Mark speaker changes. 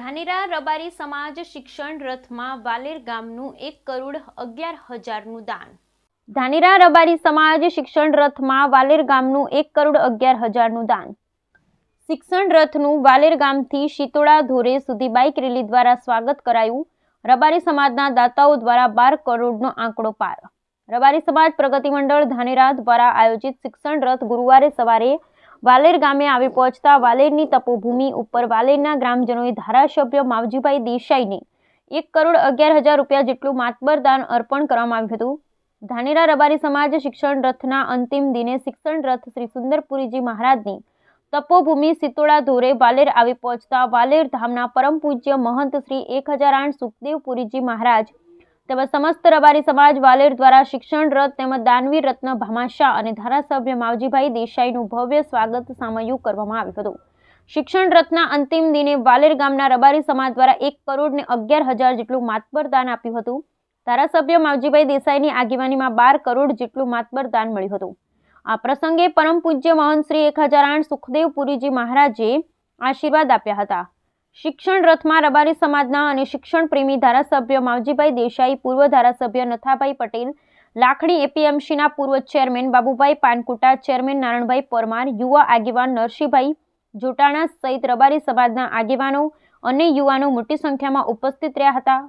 Speaker 1: ધાનેરા રબારી સમાજ શિક્ષણ રથમાં વાલેર ગામનું એક કરોડ અગિયાર હજારનું દાન. ધાનેરા રબારી સમાજ શિક્ષણ રથમાં વાલેર ગામનું એક કરોડ અગિયાર હજારનું દાન. શિક્ષણ રથનું વાલેર ગામથી શીતોડા ધોરે સુધી બાઇક રેલી દ્વારા સ્વાગત કરાયું રબારી સમાજના દાતાઓ દ્વારા બાર કરોડનો આંકડો પાર. રબારી સમાજ પ્રગતિ મંડળ ધાનેરા દ્વારા આયોજિત શિક્ષણ રથ ગુરુવારે સવારે વાલેર ગામે આવી પહોંચતા વાલેરની તપોભૂમિ ઉપર વાલેરના ગ્રામજનોએ ધારાસભ્ય માવજીભાઈ દેસાઈને એક કરોડ અગિયાર હજાર રૂપિયા જેટલું માતબર દાન અર્પણ કરવામાં આવ્યું હતું. ધાનેરા રબારી સમાજ શિક્ષણ રથના અંતિમ દિને શિક્ષણ રથ શ્રી સુંદરપુરીજી મહારાજની તપોભૂમિ સિતોડા ધોરે વાલેર આવી પહોંચતા વાલેર ધામના પરમ પૂજ્ય મહંત શ્રી એક હજાર આઠ સુખદેવપુરીજી મહારાજ તેમજ સમસ્ત રબારી સમાજ વાલેર દ્વારા શિક્ષણ રથ તેમજ દાનવીર રત્ન ભામાશા અને ધારાસભ્ય માવજીભાઈ દેસાઈનું ભવ્ય સ્વાગત સામયું કરવામાં આવ્યું હતું. શિક્ષણ રથના અંતિમ દિને વાલેર ગામના રબારી સમાજ દ્વારા એક કરોડ ને અગિયાર હજાર જેટલું માતબર દાન આપ્યું હતું. ધારાસભ્ય માવજીભાઈ દેસાઈની આગેવાનીમાં બાર કરોડ જેટલું માતબર દાન મળ્યું હતું. આ પ્રસંગે પરમ પૂજ્ય મહંત શ્રી એક હજાર આઠ સુખદેવપુરીજી મહારાજે આશીર્વાદ આપ્યા હતા. શિક્ષણ રથમાં રબારી સમાજના અને શિક્ષણ પ્રેમી ધારાસભ્ય માવજીભાઈ દેસાઈ, પૂર્વ ધારાસભ્ય નથાભાઈ પટેલ લાખણી એપીએમસીના પૂર્વ ચેરમેન બાબુભાઈ પાનકુટા, ચેરમેન નારણભાઈ પરમાર, યુવા આગેવાન નરસિંહભાઈ જોટાણા સહિત રબારી સમાજના આગેવાનો અને યુવાનો મોટી સંખ્યામાં ઉપસ્થિત રહ્યા હતા.